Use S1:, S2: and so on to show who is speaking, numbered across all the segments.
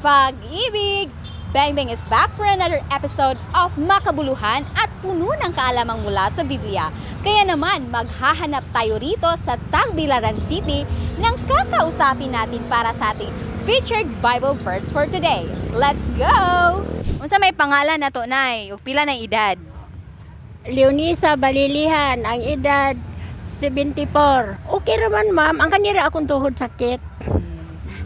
S1: pag-ibig! Bang Bang is back for another episode of Makabuluhan at puno ng kaalamang mula sa Biblia. Kaya naman, maghahanap tayo rito sa Tagbilaran City ng kakausapin natin para sa ating featured Bible verse for today. Let's go! Unsa may pangalan na to, Nay? Ug pila na edad?
S2: Leonisa Balilihan, ang edad 74. Okay raman ma'am, ang kanira akong tuhod sakit.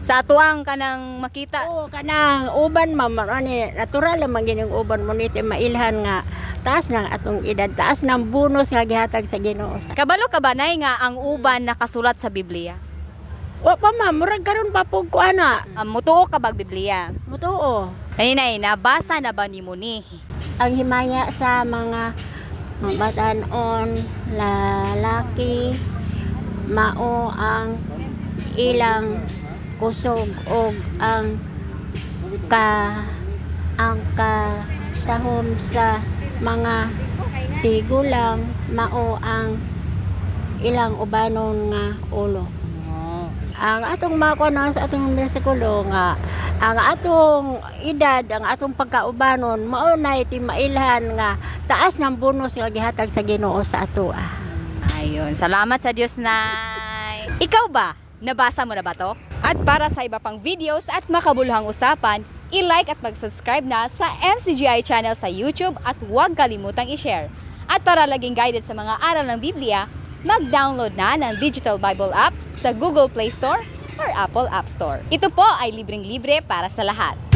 S1: Sa atuang kanang makita,
S2: Oo, kanang uban ma'am, ani natural lamang gining uban mo niti mailhan nga taas ng atong edad, taas ng bonus nga gihatag sa Ginoo.
S1: kabalo ka ba, Nay, nga ang uban nakasulat sa Biblia?
S2: Wa pa ma'am, murag karon pa pug ko ana.
S1: Um, mutuo ka bag Biblia?
S2: Mutuo.
S1: Ay, nabasa na ba ni mo ni?
S2: Ang himaya sa mga mga batanon, lalaki, mao ang ilang kusog o ang ka ang katahom sa mga tigulang mao ang ilang ubanon nga ulo. Ang atong makuha sa atong bersikulo nga ang atong edad, ang atong pagkaubanon mao na iti mailhan nga taas ng bonus nga gihatag sa Ginoo sa ato. ah.
S1: Ayun, salamat sa Diyos, Nay. Ikaw ba? Nabasa mo na ba to? At para sa iba pang videos at makabuluhang usapan, i-like at mag-subscribe na sa MCGI channel sa YouTube at huwag kalimutang i-share. At para laging guided sa mga aral ng Biblia, mag-download na ng Digital Bible app sa Google Play Store or Apple App Store. Ito po ay libreng-libre para sa lahat.